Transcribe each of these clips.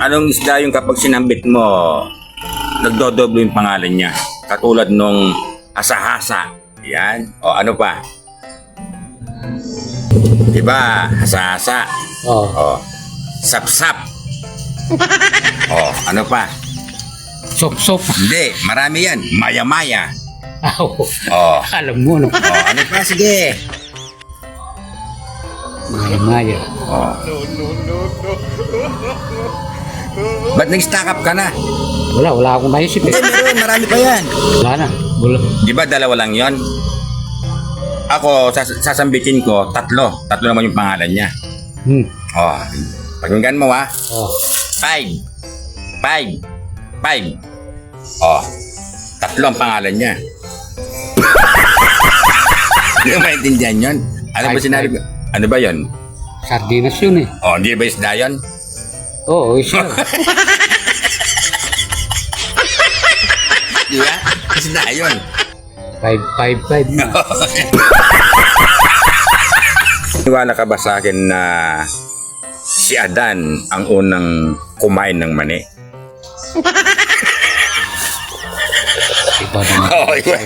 anong isda yung kapag sinambit mo, nagdodoble yung pangalan niya? Katulad nung asahasa. Yan. O ano pa? Diba? Asahasa. Oh, O. Sapsap. o. Ano pa? sop-sop. Hindi. Marami yan. Maya-maya. Aw, O. alam mo, no? O. Ano pa? Sige. Maya-maya. O. Ba't nag-stack up ka na? Wala, wala akong naisip eh. Hindi, meron. Marami pa yan. Wala na. Wala. Di ba dalawa lang yon? Ako, sas- sasambitin ko, tatlo. Tatlo naman yung pangalan niya. Hmm. Oh, pakinggan mo ha. Oh, Five. Five. Five. Oh, tatlo ang pangalan niya. Hindi mo maintindihan yun? Ano ba sinabi ko? Ano ba yun? sardinas yun eh. Oh, hindi ba isda yun? Oo, oh, isa. Di ba? Isda yun. five, five, five na. Niwala ka ba sa akin na si Adan ang unang kumain ng mani? Iba naman. Oo, oh, iba.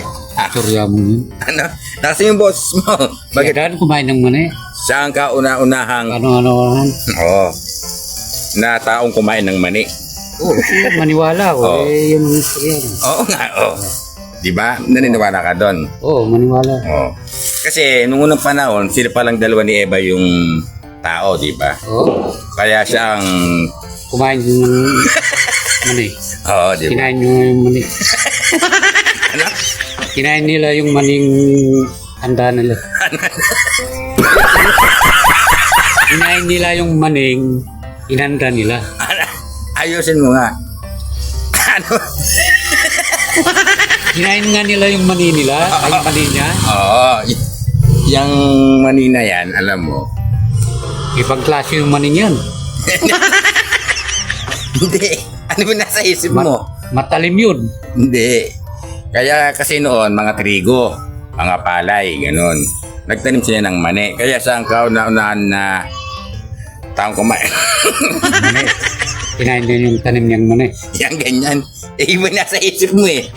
Surya mo yun. Ano? Nasa yung boss mo. Bakit? Bakit? kumain ng mani? Saan ka una-unahang Ano-ano ano. Oo. Na taong kumain ng mani? Oo, oh, maniwala ako. Oo. Eh, yun ang istorya. Oo nga, oo. Di ba? Naniniwala ka doon. Oo, oh, maniwala. Oo. Kasi nung unang panahon, sila palang dalawa ni Eva yung tao, di ba? Oo. Kaya siya ang... Kumain din ng mani. Oo, di ba? Kinain yung mani. Ano? Kinain nila yung maning handa nila. Kinain nila yung maning inanda nila. Ayusin mo nga. Ano? Kinain nga nila yung mani nila, ay yung mani niya. Oo. y- Yung mani na yan, alam mo. Ibang klase yung mani niyan. Hindi. Ano ba nasa isip mo? Matalim yun. Hindi. Kaya kasi noon, mga trigo, mga palay, ganun. Nagtanim sila ng mani. Kaya sa ang kauna-unahan na taong kumain. Kinain din yung tanim niyang mani. Yan, ganyan. Eh, iba nasa isip mo eh.